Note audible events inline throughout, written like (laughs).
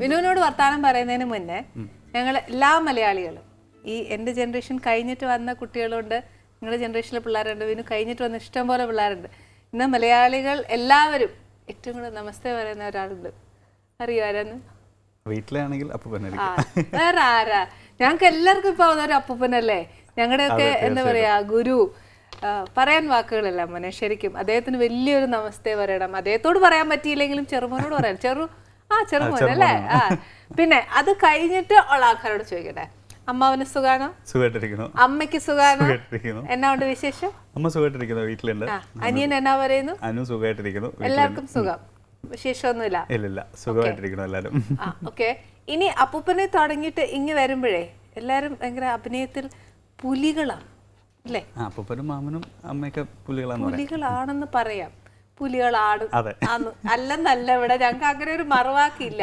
വിനുവിനോട് വർത്താനം പറയുന്നതിന് മുന്നേ ഞങ്ങൾ എല്ലാ മലയാളികളും ഈ എന്റെ ജനറേഷൻ കഴിഞ്ഞിട്ട് വന്ന കുട്ടികളുണ്ട് നിങ്ങളുടെ ജനറേഷനിലെ പിള്ളേരുണ്ട് വിനു കഴിഞ്ഞിട്ട് വന്ന ഇഷ്ടം പോലെ പിള്ളേരുണ്ട്. ഇന്ന് മലയാളികൾ എല്ലാവരും ഏറ്റവും കൂടുതൽ നമസ്തേ പറയുന്ന ഒരാളുണ്ട്. അറിയോ ആരാന്ന്? വീട്ടിലാണെങ്കിൽ വേറെ ആരാ? ഞങ്ങൾക്ക് എല്ലാവർക്കും ഇപ്പൊ ഒരു അപ്പൂപ്പനല്ലേ? ഞങ്ങളുടെയൊക്കെ എന്താ പറയാ ഗുരു. പറയാൻ വാക്കുകളല്ല മോനെ ശരിക്കും. അദ്ദേഹത്തിന് വലിയൊരു നമസ്തേ പറയണം. അദ്ദേഹത്തോട് പറയാൻ പറ്റിയില്ലെങ്കിലും ചെറുമോനോട് പറയാം. ചെറു ആ ചെറുമോൻ അല്ലേ ആ. പിന്നെ അത് കഴിഞ്ഞിട്ട് ഉള്ള ആൾക്കാരോട് ചോദിക്കട്ടെ. അമ്മാവന് സുഖാണോ? സുഖമായിട്ടിരിക്കുന്നു അമ്മയ്ക്ക് സുഖാണോ? എന്നാ ഉണ്ട് വിശേഷം? അമ്മ സുഖമായിട്ടിരിക്കുന്നു വീട്ടിലുണ്ട്. അനിയൻ എന്നാ പറയുന്നു? അനു സുഖമായിട്ടിരിക്കുന്നു എല്ലാവർക്കും സുഖം. വിശേഷമൊന്നുമില്ല. ഇല്ലില്ല സുഖമായിട്ടിരിക്കുന്നു എല്ലാവരും. ഓക്കെ. ഇനി അപ്പൂപ്പനെ തുടങ്ങിയിട്ട് ഇങ്ങ് വരുമ്പോഴേ എല്ലാരും ഭയങ്കര അഭിനയത്തിൽ പുലികളാണ് അല്ലേ? അപ്പൂപ്പനും മാമനും അമ്മയൊക്കെ പുലികളാണ് പുലികളാണെന്ന് പറയാം. പുലികളാണ്. അല്ലെന്നല്ല ഇവിടെ ഞങ്ങൾക്ക് അങ്ങനെ ഒരു മറുവാക്കില്ല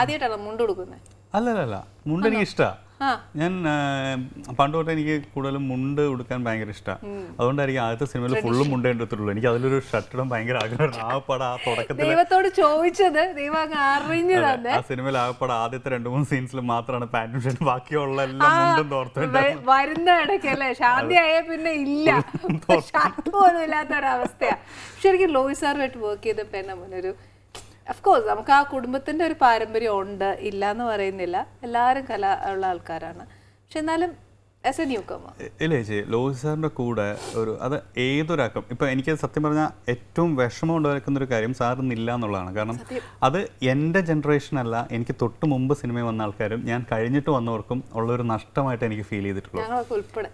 ആദ്യമായിട്ടാണ് മുണ്ട് കൊടുക്കുന്നത് അല്ലല്ല മുണ്ട് എനിക്ക് ഇഷ്ടമാണ് ഞാൻ പണ്ട് തൊട്ട് എനിക്ക് കൂടുതലും മുണ്ട് ഉടുക്കാൻ ഭയങ്കര ഇഷ്ടമാണ് അതുകൊണ്ടായിരിക്കും ആദ്യത്തെ സിനിമയിൽ ഫുള്ളും മുണ്ടേ എടുത്തിട്ടുള്ളൂ എനിക്ക് അതിലൊരു ഷർട്ട് ഇടാൻ ഭയങ്കര ആഗ്രഹമാണ് ആ പടം ആ തുടക്കത്തിൽ ദൈവത്തോട് ചോദിച്ചത് ദൈവം അങ്ങ് ആ തന്നെ ആ സിനിമയിൽ ആകപ്പാടെ ആദ്യത്തെ രണ്ട് മൂന്ന് സീൻസിൽ മാത്രമാണ് പാന്റും ഷർട്ടും. ബാക്കിയുള്ള എല്ലാം മുണ്ടും തോർത്തുണ്ട് വ- വരുന്ന ഇടയ്ക്കല്ലേ ശാന്തിയായ പിന്നെ ഇല്ല. ഷർട്ട് പോലും ഇല്ലാത്ത ഒരവസ്ഥയാ ശരിക്കും ലോയി സാറുമായിട്ട് വർക്ക് ചെയ്തപ്പോ എന്നാ മോനെ ഒരു കോഴ്സ് നമുക്ക് ആ കുടുംബത്തിന്റെ ഒരു പാരമ്പര്യം ഉണ്ട് ഇല്ല എന്ന് പറയുന്നില്ല. എല്ലാവരും കല ഉള്ള ആൾക്കാരാണ്. പക്ഷെ എന്നാലും ആസ് എ ന്യൂ കമർ ഇല്ല ചേച്ചി ലോഹി സാറിന്റെ കൂടെ ഒരു അത് ഏതൊരാക്കും ഇപ്പം എനിക്ക് സത്യം പറഞ്ഞാൽ ഏറ്റവും വിഷമം ഉണ്ടാക്കുന്ന ഒരു കാര്യം സാറിന്നില്ല എന്നുള്ളതാണ് കാരണം അത് എന്റെ ജനറേഷനല്ല എനിക്ക് തൊട്ട് മുമ്പ് സിനിമ വന്ന ആൾക്കാരും ഞാൻ കഴിഞ്ഞിട്ട് വന്നവർക്കും ഉള്ളൊരു നഷ്ടമായിട്ട് എനിക്ക് ഫീൽ ചെയ്തിട്ടുള്ളൂ. ഉൾപ്പെടെ.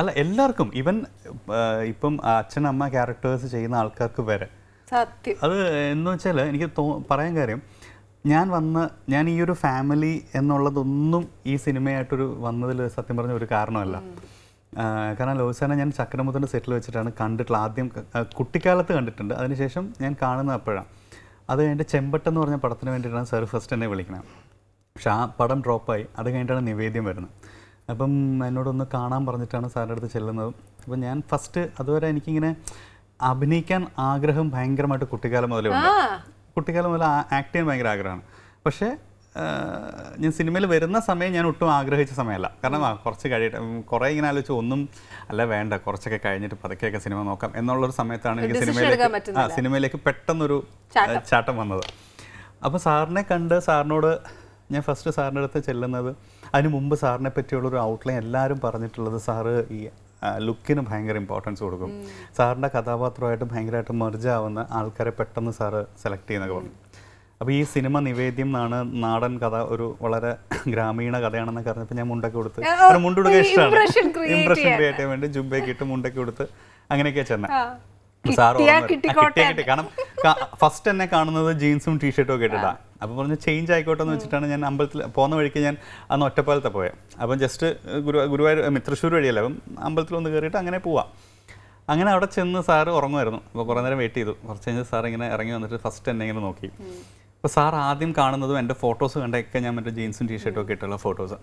അല്ല എല്ലാവർക്കും. ഇവൻ ഇപ്പം അച്ഛൻ അമ്മ ക്യാരക്ടേഴ്സ് ചെയ്യുന്ന ആൾക്കാർക്ക് വരെ. അത് എന്ന് വെച്ചാൽ എനിക്ക് തോ പറയാൻ കാര്യം. ഞാൻ വന്ന ഞാൻ ഈ ഒരു ഫാമിലി എന്നുള്ളതൊന്നും ഈ സിനിമയായിട്ടൊരു വന്നതിൽ സത്യം പറഞ്ഞ ഒരു കാരണമല്ല. കാരണം ലോസാനെ ഞാൻ ചക്രമുത്തന്റെ സെറ്റിൽ വെച്ചിട്ടാണ് കണ്ടിട്ടുള്ള ആദ്യം കുട്ടിക്കാലത്ത് കണ്ടിട്ടുണ്ട്. അതിനുശേഷം ഞാൻ കാണുന്നത് അപ്പോഴാണ് അത് എന്റെ ചെമ്പട്ടെന്ന് പറഞ്ഞ പടത്തിന് വേണ്ടിയിട്ടാണ് സാർ ഫസ്റ്റ് എന്നെ വിളിക്കണത് പക്ഷെ ആ പടം ഡ്രോപ്പായി. അത് കഴിഞ്ഞിട്ടാണ് നിവേദ്യം വരുന്നത്. അപ്പം എന്നോടൊന്ന് കാണാൻ പറഞ്ഞിട്ടാണ് സാറിന്റെ അടുത്ത് ചെല്ലുന്നത്. അപ്പം ഞാൻ ഫസ്റ്റ് അതുവരെ എനിക്കിങ്ങനെ അഭിനയിക്കാൻ ആഗ്രഹം ഭയങ്കരമായിട്ട് കുട്ടിക്കാലം മുതലേ ഉണ്ട്. കുട്ടിക്കാലം മുതൽ ആക്ട് ചെയ്യാൻ ഭയങ്കര ആഗ്രഹമാണ്. പക്ഷേ ഞാൻ സിനിമയിൽ വരുന്ന സമയം ഞാൻ ഒട്ടും ആഗ്രഹിച്ച സമയമല്ല. കാരണം കുറച്ച് കഴിയട്ടെ. കുറേ ഇങ്ങനെ ആലോചിച്ച് ഒന്നും അല്ല വേണ്ട കുറച്ചൊക്കെ കഴിഞ്ഞിട്ട് പതുക്കെയൊക്കെ സിനിമ നോക്കാം എന്നുള്ളൊരു സമയത്താണ് എനിക്ക് സിനിമയിലേക്ക് ആ സിനിമയിലേക്ക് പെട്ടെന്നൊരു ചാട്ടം. വന്നത്. അപ്പോൾ സാറിനെ കണ്ട് സാറിനോട് ഞാൻ ഫസ്റ്റ് സാറിന്റെ അടുത്ത് ചെല്ലുന്നത് അതിന് മുമ്പ് സാറിനെ പറ്റിയുള്ളൊരു ഔട്ട്ലൈൻ എല്ലാവരും പറഞ്ഞിട്ടുള്ളത് സാറ് ഈ ലുക്കിന് ഭയങ്കര ഇമ്പോർട്ടൻസ് കൊടുക്കും. സാറിന്റെ കഥാപാത്രമായിട്ട് ഭയങ്കരമായിട്ട് മെർജ് ആവുന്ന ആൾക്കാരെ പെട്ടെന്ന് സാറ് സെലക്ട് ചെയ്യുന്നൊക്കെ പറഞ്ഞു. അപ്പോൾ ഈ സിനിമ നിവേദ്യം എന്നാണ് നാടൻ കഥ ഒരു വളരെ ഗ്രാമീണ കഥയാണെന്നൊക്കെ അറിഞ്ഞപ്പോൾ ഞാൻ മുണ്ടൊക്കെ കൊടുത്ത്. ഒരു മുണ്ടുടുക ഇഷ്ടമാണ്. ഇംപ്രഷൻ ക്രിയേറ്റ് ചെയ്യാൻ. വേണ്ടി ജുബയൊക്കെ ഇട്ട് മുണ്ടൊക്കെ കൊടുത്ത് അങ്ങനെയൊക്കെയാണ് ചെന്നെ. സാറോ സാർ കിട്ടിയാ. കിട്ടി. കാരണം ഫസ്റ്റ് എന്നെ കാണുന്നത് ജീൻസും ടീഷർട്ടും ഒക്കെ ഇട്ടിട്ടാ. അപ്പൊ പറഞ്ഞ് ചേഞ്ച് ആയിക്കോട്ടെ എന്ന് വെച്ചിട്ടാണ് ഞാൻ അമ്പലത്തിൽ പോകുന്ന വഴിക്ക് ഞാൻ അന്ന് ഒറ്റപ്പാലത്തെ പോയത് അപ്പം ജസ്റ്റ് ഗുരു ഗുരുവായൂർ തൃശ്ശൂർ വഴിയല്ല അപ്പം അമ്പലത്തിൽ ഒന്ന് കയറിയിട്ട് അങ്ങനെ പോവാം. അങ്ങനെ അവിടെ ചെന്ന് സാർ ഉറങ്ങുമായിരുന്നു. അപ്പോൾ കുറേ നേരം വെയിറ്റ് ചെയ്തു. കുറച്ച് കഴിഞ്ഞ് സാർ ഇങ്ങനെ ഇറങ്ങി വന്നിട്ട് ഫസ്റ്റ് എന്നെ ഇങ്ങനെ നോക്കി. അപ്പോൾ സാർ ആദ്യം കാണുന്നതും എന്റെ ഫോട്ടോസ് കണ്ടൊക്കെ ഞാൻ മറ്റേ ജീൻസും ടീഷർട്ടും ഒക്കെ ഇട്ടുള്ള ഫോട്ടോസ്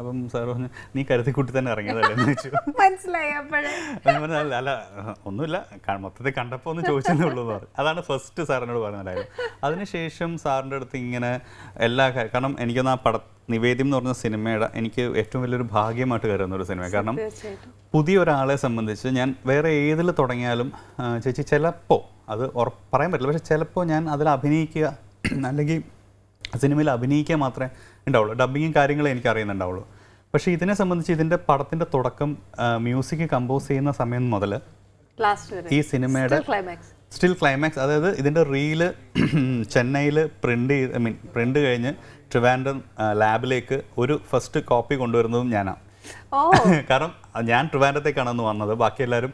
അപ്പം സാർ പറഞ്ഞു നീ കരുതി കൂട്ടി തന്നെ ഇറങ്ങിയതല്ലേ? എന്ന് ചോദിച്ചു. മനസ്സിലായി ഞാൻ അല്ല അല്ല ഒന്നുമില്ല. മൊത്തത്തിൽ കണ്ടപ്പോൾ ഒന്ന് ചോദിച്ചതേ ഉള്ളൂ എന്ന് പറഞ്ഞു. അതാണ് ഫസ്റ്റ് സാറിനോട് പറഞ്ഞതായിരുന്നു അതിനുശേഷം സാറിന്റെ അടുത്ത് ഇങ്ങനെ എല്ലാ കാരണം എനിക്കൊന്ന് ആ പട നിവേദ്യം എന്ന് പറഞ്ഞ സിനിമയുടെ എനിക്ക് ഏറ്റവും വലിയൊരു ഭാഗ്യമായിട്ട് കരുതുന്ന ഒരു സിനിമ കാരണം പുതിയ ഒരാളെ സംബന്ധിച്ച് ഞാൻ വേറെ ഏതിൽ തുടങ്ങിയാലും ചേച്ചി ചിലപ്പോൾ അത് പറയാൻ പറ്റില്ല. പക്ഷെ ചിലപ്പോൾ ഞാൻ അതിൽ അഭിനയിക്കുക അല്ലെങ്കിൽ സിനിമയിൽ അഭിനയിക്കാൻ മാത്രമേ ഉണ്ടാവുള്ളൂ. ഡബിങ്ങും കാര്യങ്ങളും എനിക്ക് അറിയുന്നുണ്ടാവുള്ളൂ. പക്ഷേ ഇതിനെ സംബന്ധിച്ച് ഇതിന്റെ പടത്തിന്റെ തുടക്കം മ്യൂസിക് കമ്പോസ് ചെയ്യുന്ന സമയം മുതൽ ഈ സിനിമയുടെ ക്ലൈമാക്സ് സ്റ്റിൽ ക്ലൈമാക്സ് അതായത് ഇതിന്റെ റീൽ ചെന്നൈയിൽ പ്രിന്റ് ചെയ്ത് ഐ മീൻ പ്രിന്റ് കഴിഞ്ഞ് ട്രിവാൻഡ്രം ലാബിലേക്ക് ഒരു ഫസ്റ്റ് കോപ്പി കൊണ്ടുവരുന്നതും ഞാനാണ് (laughs) കാരണം ഞാൻ ട്രിവാൻഡ്രത്തേക്കാണ് അന്ന് വന്നത്. ബാക്കി എല്ലാവരും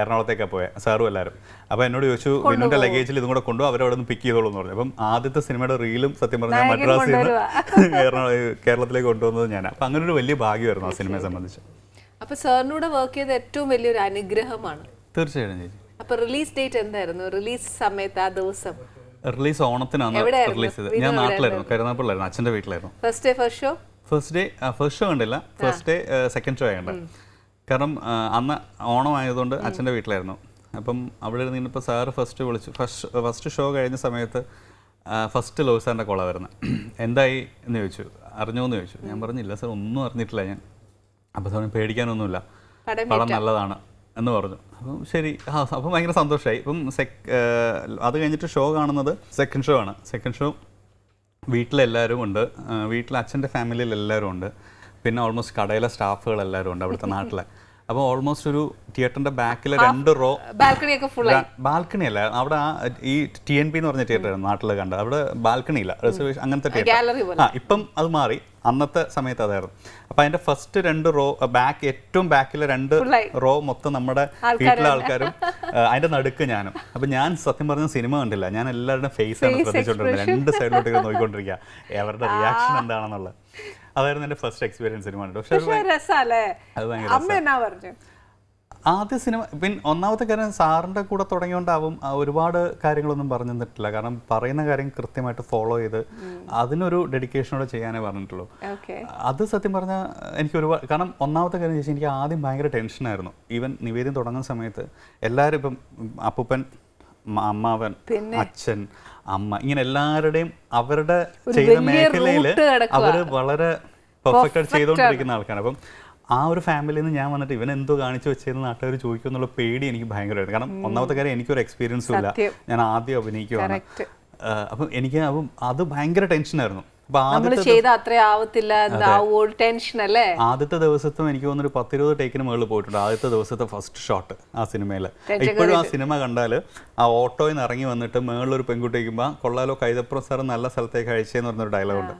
എറണാകുളത്തേക്കാണ് പോയത് സാറും എല്ലാവരും അപ്പോൾ എന്നോട് ചോദിച്ചു വിനുവിന്റെ ലഗേജിൽ ഇതും കൂടെ കൊണ്ടുപോകും അവരവിടെ നിന്ന് പിക്ക് ചെയ്തോളൂ എന്ന് പറഞ്ഞു. അപ്പം ആദ്യത്തെ സിനിമയുടെ റീലും സത്യം പറഞ്ഞാൽ മദ്രാസിൽ നിന്ന് (laughs) എറണാകുളം കേരളത്തിലേക്ക് കൊണ്ടുവന്നത് ഞാനാണ് അപ്പം അങ്ങനെ ഒരു വലിയ ഭാഗ്യമായിരുന്നു ആ സിനിമയെ സംബന്ധിച്ച്. അപ്പോൾ സാറിനൂടെ വർക്ക് ചെയ്ത ഏറ്റവും വലിയൊരു അനുഗ്രഹമാണ്. തീർച്ചയായിട്ടും ചേച്ചി. അപ്പൊ റിലീസ് ഡേറ്റ് എന്തായിരുന്നു? റിലീസ് സമയത്ത് ആ ദിവസം? റിലീസ് ഓണത്തിനാണ്? റിലീസ് ചെയ്തത്. ഞാൻ നാട്ടിലായിരുന്നു കരുനാപ്പിള്ളായിരുന്നു അച്ഛന്റെ വീട്ടിലായിരുന്നു. First day first show first day first show കണ്ടില്ല. ഫസ്റ്റ് ഡേ സെക്കൻഡ് ഷോ ആയണ്ട കാരണം അന്ന് ഓണം ആയതുകൊണ്ട് അച്ഛന്റെ വീട്ടിലായിരുന്നു. അപ്പം അവിടെ ഇരുന്നിപ്പോൾ സാറ് ഫസ്റ്റ് വിളിച്ചു. ഫസ്റ്റ് ഫസ്റ്റ് ഷോ കഴിഞ്ഞ സമയത്ത് ഫസ്റ്റ് ലോ സാറിന്റെ കോളാണ് വരുന്നത് എന്തായി എന്ന് ചോദിച്ചു. അറിഞ്ഞോ എന്ന് ചോദിച്ചു. ഞാൻ പറഞ്ഞില്ല സാർ ഒന്നും അറിഞ്ഞിട്ടില്ല ഞാൻ. അപ്പോൾ സാറിന് പേടിക്കാനൊന്നുമില്ല. പടം നല്ലതാണ് എന്ന് പറഞ്ഞു. അപ്പം ശരി. ആ അപ്പം ഭയങ്കര സന്തോഷമായി ഇപ്പം സെക് അത് കഴിഞ്ഞിട്ട് ഷോ കാണുന്നത് സെക്കൻഡ് ഷോ ആണ്. സെക്കൻഡ് ഷോ വീട്ടിലെല്ലാവരും ഉണ്ട്. വീട്ടിൽ അച്ഛന്റെ ഫാമിലിയിൽ എല്ലാവരും ഉണ്ട്. പിന്നെ ഓൾമോസ്റ്റ് കടയിലെ സ്റ്റാഫുകൾ എല്ലാവരും ഉണ്ട് അവിടുത്തെ നാട്ടിലെ. അപ്പോൾ ഓൾമോസ്റ്റ് ഒരു തിയേറ്ററിന്റെ ബാക്കിലെ രണ്ട് റോ ബാൽക്കണി ഒക്കെ ഫുൾ ബാൽക്കണി അല്ല അവിടെ ആ ഈ ടി എൻ പി എന്ന് പറഞ്ഞ തിയേറ്റർ നാട്ടിൽ കണ്ടത്. അവിടെ ബാൽക്കണി ഇല്ല റിസർവേഷൻ അങ്ങനത്തെ തിയേറ്റർ ആ ഇപ്പം അത് മാറി. അന്നത്തെ സമയത്ത് അതായിരുന്നു. അപ്പൊ അതിന്റെ ഫസ്റ്റ് രണ്ട് റോ ബാക്ക് ഏറ്റവും ബാക്കിലെ രണ്ട് റോ മൊത്തം നമ്മുടെ വീട്ടിലെ ആൾക്കാരും അതിന്റെ നടുക്ക് ഞാനും. അപ്പൊ ഞാൻ സത്യം പറഞ്ഞ സിനിമ കണ്ടില്ല. ഞാൻ എല്ലാവരുടെയും ഫേസ് ആണ് ശ്രദ്ധിച്ചോണ്ടിരുന്നത്. രണ്ട് സൈഡിലോട്ട് നോക്കിക്കൊണ്ടിരിക്കുക അവരുടെ റിയാക്ഷൻ എന്താണെന്നുള്ളത്. അതായിരുന്നു എന്റെ ഫസ്റ്റ് എക്സ്പീരിയൻസ് സിനിമ കണ്ടു പക്ഷെ അത് ഭയങ്കര ആദ്യ സിനിമ പിന്നെ ഒന്നാമത്തെ കാര്യം സാറിന്റെ കൂടെ തുടങ്ങിയോണ്ടാവും ഒരുപാട് കാര്യങ്ങളൊന്നും പറഞ്ഞു തന്നിട്ടില്ല. കാരണം പറയുന്ന കാര്യം കൃത്യമായിട്ട് ഫോളോ ചെയ്ത് അതിനൊരു ഡെഡിക്കേഷനോടെ ചെയ്യാനേ പറഞ്ഞിട്ടുള്ളൂ. അത് സത്യം പറഞ്ഞാൽ എനിക്ക് ഒരുപാട് കാരണം ഒന്നാമത്തെ കാര്യം ചോദിച്ചാൽ എനിക്ക് ആദ്യം ഭയങ്കര ടെൻഷനായിരുന്നു ഈവൻ നിവേദ്യം തുടങ്ങുന്ന സമയത്ത് എല്ലാവരും ഇപ്പം അപ്പൂപ്പൻ അമ്മാവൻ അച്ഛൻ അമ്മ ഇങ്ങനെ എല്ലാവരുടെയും അവരുടെ ചെയ്ത മേഖലയിൽ അവർ അവർ വളരെ പെർഫെക്റ്റ് ആയിട്ട് ചെയ്തുകൊണ്ടിരിക്കുന്ന ആൾക്കാരാണ്. അപ്പം ആ ഒരു ഫാമിലിയിൽ നിന്ന് ഞാൻ വന്നിട്ട് ഇവൻ എന്തോ കാണിച്ചു വെച്ചിരുന്ന നാട്ടുകാർ ചോദിക്കും എന്നുള്ള പേടി എനിക്ക് ഭയങ്കരമായിരുന്നു. കാരണം ഒന്നാമത്തെ കാര്യം എനിക്കൊരു എക്സ്പീരിയൻസും ഇല്ല. ഞാൻ ആദ്യം അഭിനയിക്കുവാണ്. അപ്പം എനിക്ക് അപ്പം അത് ഭയങ്കര ടെൻഷനായിരുന്നു ആദ്യത്തെ ദിവസത്തും എനിക്ക് തോന്നുന്നു ഒരു പത്തിരുപത് ടേക്കിന് മുകളിൽ പോയിട്ടുണ്ട്. ആദ്യത്തെ ദിവസത്തെ ഫസ്റ്റ് ഷോട്ട് ആ സിനിമയിൽ. ഇപ്പോഴും ആ സിനിമ കണ്ടാൽ ആ ഓട്ടോയിൽ നിന്ന് ഇറങ്ങി വന്നിട്ട് മേളിലൊരു പെൺകുട്ടി വയ്ക്കുമ്പോൾ കൊള്ളാലോ കൈതപ്പുറം സാർ നല്ല സ്ഥലത്തേക്ക് അയച്ചെന്ന് പറഞ്ഞൊരു ഡയലോഗുണ്ട്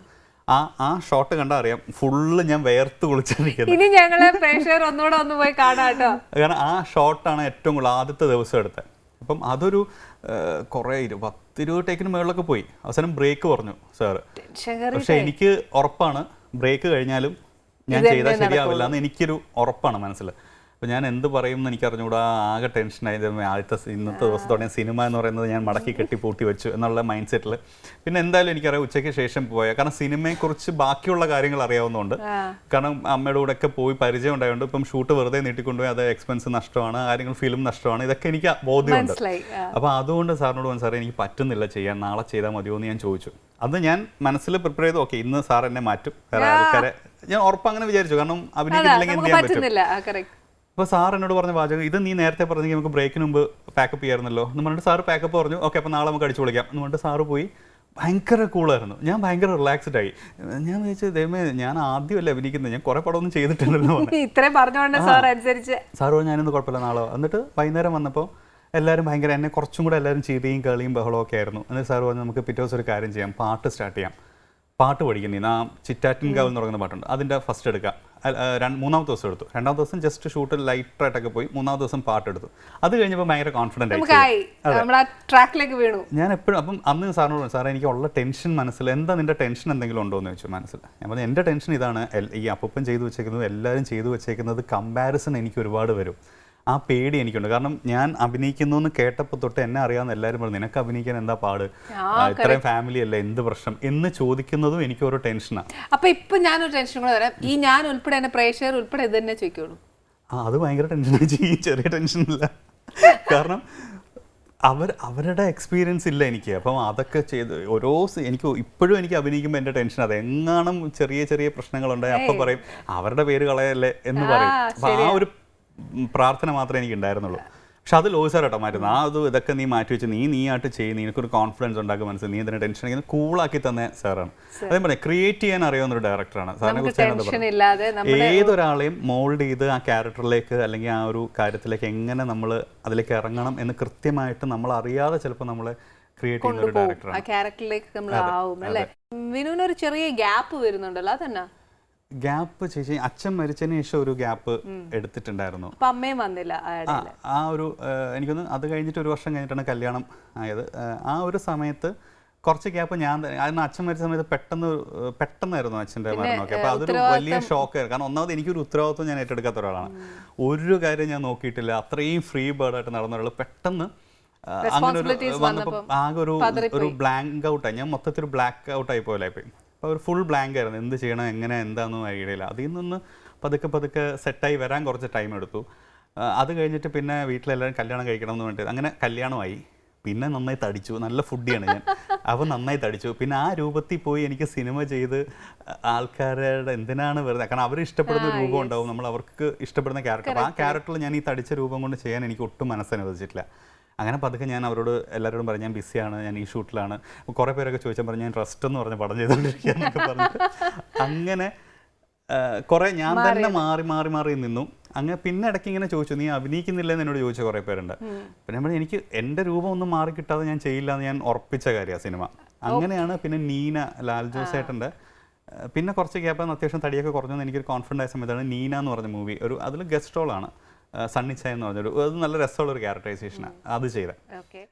ആ ആ ഷോട്ട് കണ്ടാൽ അറിയാം. ഫുള്ള് ഞാൻ വേർത്ത് കുളിച്ചിരിക്കുന്നത്. ഇനി ഞങ്ങളെ പ്രേക്ഷകർ ഒന്നുകൂടെ ഒന്ന് പോയി കാണാം കാരണം ആ ഷോട്ടാണ് ഏറ്റവും കൂടുതൽ ആദ്യത്തെ ദിവസം എടുത്തത്. അപ്പം അതൊരു കുറേ പത്തിരുപത് ടേക്കിന് മുകളിലൊക്കെ പോയി. അവസാനം ബ്രേക്ക് പറഞ്ഞു സാറ് പക്ഷെ എനിക്ക് ഉറപ്പാണ് ബ്രേക്ക് കഴിഞ്ഞാലും ഞാൻ ചെയ്താൽ ശരിയാവില്ല എന്ന് എനിക്കൊരു ഉറപ്പാണ് മനസ്സിൽ. അപ്പോൾ ഞാൻ എന്ത് പറയും എന്ന് എനിക്ക് അറിഞ്ഞുകൂടാ ആകെ ടെൻഷനായി ദൈവമേ, ആദ്യത്തെ ഇന്നത്തെ ദിവസത്തോടെ സിനിമ എന്ന് പറയുന്നത് ഞാൻ മടക്കി കെട്ടി പൂട്ടി വെച്ചു എന്നുള്ള മൈൻഡ് സെറ്റിൽ പിന്നെ എന്തായാലും എനിക്കറിയാം ഉച്ചയ്ക്ക് ശേഷം പോയ കാരണം സിനിമയെക്കുറിച്ച് ബാക്കിയുള്ള കാര്യങ്ങൾ അറിയാവുന്നതുകൊണ്ട് കാരണം അമ്മയുടെ കൂടെ ഒക്കെ പോയി പരിചയം ഉണ്ടായതുകൊണ്ട് ഇപ്പം ഷൂട്ട് വെറുതെ നീട്ടിക്കൊണ്ടുപോയി അത് എക്സ്പെൻസ് നഷ്ടമാണ് കാര്യങ്ങൾ ഫിലിം നഷ്ടമാണ് ഇതൊക്കെ എനിക്ക് ബോധ്യമുണ്ട്. അപ്പോൾ അതുകൊണ്ട് സാറിനോട് പറഞ്ഞു സാറേ എനിക്ക് പറ്റുന്നില്ല ചെയ്യാൻ. നാളെ ചെയ്താൽ മതിയോ എന്ന് ഞാൻ ചോദിച്ചു. അത് ഞാൻ മനസ്സിൽ പ്രിപ്പയർ ചെയ്തു. ഓക്കെ ഇന്ന് സാർ എന്നെ മാറ്റും. വേറെ ആൾക്കാരെ ഞാൻ ഉറപ്പ് അങ്ങനെ വിചാരിച്ചു. കാരണം അഭിനയിക്കുന്നില്ലെങ്കിൽ എന്ത് ചെയ്യാൻ പറ്റും? അപ്പോൾ സാർ എന്നോട് പറഞ്ഞ വാചകം ഇത് നീ നേരത്തെ പറഞ്ഞെങ്കിൽ നമുക്ക് ബ്രേക്കിന് മുമ്പ് പാക്കപ്പ് ചെയ്യായിരുന്നല്ലോ. എന്ന് പറഞ്ഞിട്ട് സാറ് പാക്കപ്പ് പറഞ്ഞു ഓക്കെ അപ്പോൾ നാളെ നമുക്ക് അടിച്ചു വിളിക്കാം എന്ന് പറഞ്ഞിട്ട് സാറ് പോയി ഭയങ്കര കൂളായിരുന്നു ഞാൻ ഭയങ്കര റിലാക്സ്ഡ് ആയി. ഞാൻ വിചാരിച്ചു ദൈവമേ ഞാൻ ആദ്യമല്ലേ അഭിനയിക്കുന്നത്? ഞാൻ കുറെ പടമൊന്നും ചെയ്തിട്ടുണ്ടല്ലോ. ഇത്രയും പറഞ്ഞോണ്ട് സാർ അനുസരിച്ച്. സാർ ഞാനൊന്നും കുഴപ്പമില്ല നാളെ എന്നിട്ട് വൈകുന്നേരം വന്നപ്പോൾ എല്ലാവരും ഭയങ്കര എന്നെ കുറച്ചും കൂടെ എല്ലാവരും ചിരിയും കളിയും ബഹളവും ഒക്കെ ആയിരുന്നു. എന്നിട്ട് സാറ് പറഞ്ഞു നമുക്ക് പിറ്റേ ദിവസം ഒരു കാര്യം ചെയ്യാം. പാട്ട് സ്റ്റാർട്ട് ചെയ്യാം. പാട്ട് പഠിക്കുന്നേ ആ ചിറ്റാറ്റിൻകാവ് എന്ന് പറയുന്ന പാട്ടുണ്ട്. അതിന്റെ ഫസ്റ്റ് എടുക്കാം. മൂന്നാമത്തെ ദിവസം എടുത്തു. രണ്ടാമത്തെ ദിവസം ജസ്റ്റ് ഷൂട്ട് ലൈറ്റായിട്ടൊക്കെ പോയി. മൂന്നാമത്തെ ദിവസം പാട്ട് എടുത്തു. അത് കഴിഞ്ഞപ്പോൾ ഭയങ്കര കോൺഫിഡന്റ് ആയി ട്രാക്കിലേക്ക് വീണു. ഞാൻ എപ്പോഴും അപ്പം അന്ന് സാറിനോട് പറഞ്ഞു, സാറേ എനിക്ക് ഉള്ള ടെൻഷൻ മനസ്സിൽ എന്താ നിന്റെ ടെൻഷൻ എന്തെങ്കിലും ഉണ്ടോ? എന്ന് ചോദിച്ചു മനസ്സിൽ. ഞാൻ പറഞ്ഞു എന്റെ ടെൻഷൻ ഇതാണ്. ഈ അപ്പം ചെയ്തു വെച്ചേക്കുന്നത് എല്ലാവരും ചെയ്തു വെച്ചേക്കുന്നത് കമ്പാരിസൺ എനിക്ക് ഒരുപാട് വരും. ആ പേടി എനിക്കുണ്ട്. കാരണം ഞാൻ അഭിനയിക്കുന്നു എന്ന് കേട്ടപ്പോൾ തൊട്ട് എന്നെ അറിയാവുന്ന എല്ലാവരും പറഞ്ഞു നിനക്ക് അഭിനയിക്കാൻ എന്താ പാട്? ഇത്രയും ഫാമിലി അല്ല? എന്ത് പ്രശ്നം? എന്ന് ചോദിക്കുന്നതും എനിക്ക് ഓരോ ടെൻഷനാണ് അപ്പൊ ഇപ്പൊ ഞാനൊരു ടെൻഷൻ കൂടെ വരാം. ഈ ഞാൻ ഉൾപ്പെടെ എന്നെ പ്രേക്ഷകർ ഉൾപ്പെടെ ഇത് തന്നെ ചോദിക്കുള്ളൂ. ആ അത് ഭയങ്കര ടെൻഷനാണ് ചെറിയ ടെൻഷൻ ടെൻഷനില്ല കാരണം അവർ അവരുടെ എക്സ്പീരിയൻസ് ഇല്ല എനിക്ക്. അപ്പം അതൊക്കെ ചെയ്ത് ഓരോ എനിക്ക് ഇപ്പോഴും എനിക്ക് അഭിനയിക്കുമ്പോൾ എന്റെ ടെൻഷൻ അത് എങ്ങാനും ചെറിയ ചെറിയ പ്രശ്നങ്ങളുണ്ടായി. അപ്പം പറയും അവരുടെ പേര് കളയല്ലേ? എന്ന് പറയും. അപ്പം ആ ഒരു പ്രാർത്ഥന മാത്രമേ എനിക്ക് ഉണ്ടായിരുന്നുള്ളൂ പക്ഷെ അത് ലോസ് കേട്ടോ മാറ്റുന്നത്. ആ അത് ഇതൊക്കെ നീ മാറ്റി വെച്ച് നീ നീ ആയിട്ട് ചെയ്യും നിനക്കൊരു കോൺഫിഡൻസ് ഉണ്ടാക്കുക മനസ്സിൽ നീ എന്തിനാ ടെൻഷൻ അടിക്കുന്നത് കൂളാക്കി തന്നെ സാറാണ്. അതേ പറഞ്ഞു ക്രിയേറ്റ് ചെയ്യാൻ അറിയാവുന്ന ഒരു ഡയറക്ടറാണ് സാറിനെ കുറിച്ച് ഏതൊരാളെയും മോൾഡ് ചെയ്ത് ആ ക്യാരക്ടറിലേക്ക് അല്ലെങ്കിൽ ആ ഒരു കാര്യത്തിലേക്ക് എങ്ങനെ നമ്മൾ അതിലേക്ക് ഇറങ്ങണം എന്ന് കൃത്യമായിട്ട് നമ്മൾ അറിയാതെ ചിലപ്പോൾ നമ്മൾ ക്രിയേറ്റ് ചെയ്യുന്ന ഒരു ആ ഡയറക്ടറാണ് ക്യാരക്ടറിലേക്ക് നമ്മൾ ആവും അല്ലേ? വിനുവിന് ഒരു ചെറിയ ഗ്യാപ്പ് വരുന്നുണ്ടല്ലോ അതെന്നാ? ഗ്യാപ്പ് ചേച്ചി അച്ഛൻ മരിച്ചതിന് ശേഷം ഒരു ഗ്യാപ്പ് എടുത്തിട്ടുണ്ടായിരുന്നു. അമ്മയും വന്നില്ല ആ ഒരു എനിക്കൊന്ന് അത് കഴിഞ്ഞിട്ട് ഒരു വർഷം കഴിഞ്ഞിട്ടാണ് കല്യാണം ആയത്. ആ ഒരു സമയത്ത് കുറച്ച് ഗ്യാപ്പ് ഞാൻ അതിന് അച്ഛൻ മരിച്ച സമയത്ത് പെട്ടെന്ന് പെട്ടെന്നായിരുന്നു അച്ഛന്റെ മരണമൊക്കെ അപ്പോൾ അതൊരു വലിയ ഷോക്കായിരുന്നു കാരണം ഒന്നാമത് എനിക്കൊരു ഉത്തരവാദിത്വം ഞാൻ ഏറ്റെടുക്കാത്ത ഒരാളാണ്. ഒരു കാര്യം ഞാൻ നോക്കിയിട്ടില്ല. അത്രയും ഫ്രീ ബേർഡായിട്ട് നടന്ന ഒരാൾ പെട്ടെന്ന് അങ്ങനെ ഒരു വന്നപ്പോൾ ആകെ ഒരു ഒരു ബ്ലാങ്ക് ഔട്ടായി ഞാൻ മൊത്തത്തിൽ ഒരു ബ്ലാക്ക് ഔട്ടായി പോയി അപ്പോൾ ഒരു ഫുൾ ബ്ലാങ്ക് ആയിരുന്നു. എന്ത് ചെയ്യണം എങ്ങനെ എന്താണെന്നും ഐഡിയയില്ല. അതിൽ നിന്ന് പതുക്കെ പതുക്കെ സെറ്റായി വരാൻ കുറച്ച് ടൈം എടുത്തു. അത് കഴിഞ്ഞിട്ട് പിന്നെ വീട്ടിലെല്ലാവരും കല്യാണം കഴിക്കണം എന്ന് വേണ്ടി അങ്ങനെ കല്യാണമായി. പിന്നെ നന്നായി തടിച്ചു. നല്ല ഫുഡിയാണ് ഞാൻ. അവൻ നന്നായി തടിച്ചു. പിന്നെ ആ രൂപത്തിൽ പോയി എനിക്ക് സിനിമ ചെയ്ത് ആൾക്കാരുടെ എന്തിനാണ് വെറുതെ? കാരണം അവർ ഇഷ്ടപ്പെടുന്ന രൂപം ഉണ്ടാവും. നമ്മൾ അവർക്ക് ഇഷ്ടപ്പെടുന്ന ക്യാരക്ടർ ആ ക്യാരക്ടറിൽ ഞാൻ ഈ തടിച്ച രൂപം കൊണ്ട് ചെയ്യാൻ എനിക്ക് ഒട്ടും മനസ്സനുവദിച്ചിട്ടില്ല. അങ്ങനെ പതുക്കെ ഞാൻ അവരോട് എല്ലാവരോടും പറഞ്ഞു ഞാൻ ബിസിയാണ് ഞാൻ ഈ ഷൂട്ടിലാണ്. കുറേ പേരൊക്കെ ചോദിച്ചാൽ പറഞ്ഞു ഞാൻ ട്രസ്റ്റ് എന്ന് പറഞ്ഞ് പടം ചെയ്തുകൊണ്ടിരിക്കുക എന്നൊക്കെ അങ്ങനെ കുറേ ഞാൻ തന്നെ മാറി മാറി മാറി നിന്നു. അങ്ങനെ പിന്നെ ഇടയ്ക്ക് ഇങ്ങനെ ചോദിച്ചു നീ അഭിനയിക്കുന്നില്ലെന്ന് എന്നോട് ചോദിച്ച കുറേ പേരുണ്ട്. പിന്നെ നമ്മൾ എനിക്ക് എന്റെ രൂപം ഒന്നും മാറി കിട്ടാതെ ഞാൻ ചെയ്യില്ല എന്ന് ഞാൻ ഉറപ്പിച്ച കാര്യമാണ് സിനിമ. അങ്ങനെയാണ് പിന്നെ നീന ലാൽ ജോസേട്ടന്റെ ഏഹ് പിന്നെ കുറച്ച് ഗ്യാപ്പ് അത്യാവശ്യം തടിയൊക്കെ കുറഞ്ഞെന്ന് എനിക്കൊരു കോൺഫിഡന്റ് ആയ സമയത്താണ് നീന എന്ന് പറഞ്ഞ മൂവി ഒരു അതിൽ ഗസ്റ്റ് റോളാണ് സണ്ണിച്ചായ എന്ന് പറഞ്ഞൊരു അത് നല്ല രസമുള്ള ഒരു ക്യാരക്ടറൈസേഷനാണ് അത് ചെയ്തത് ഓക്കെ.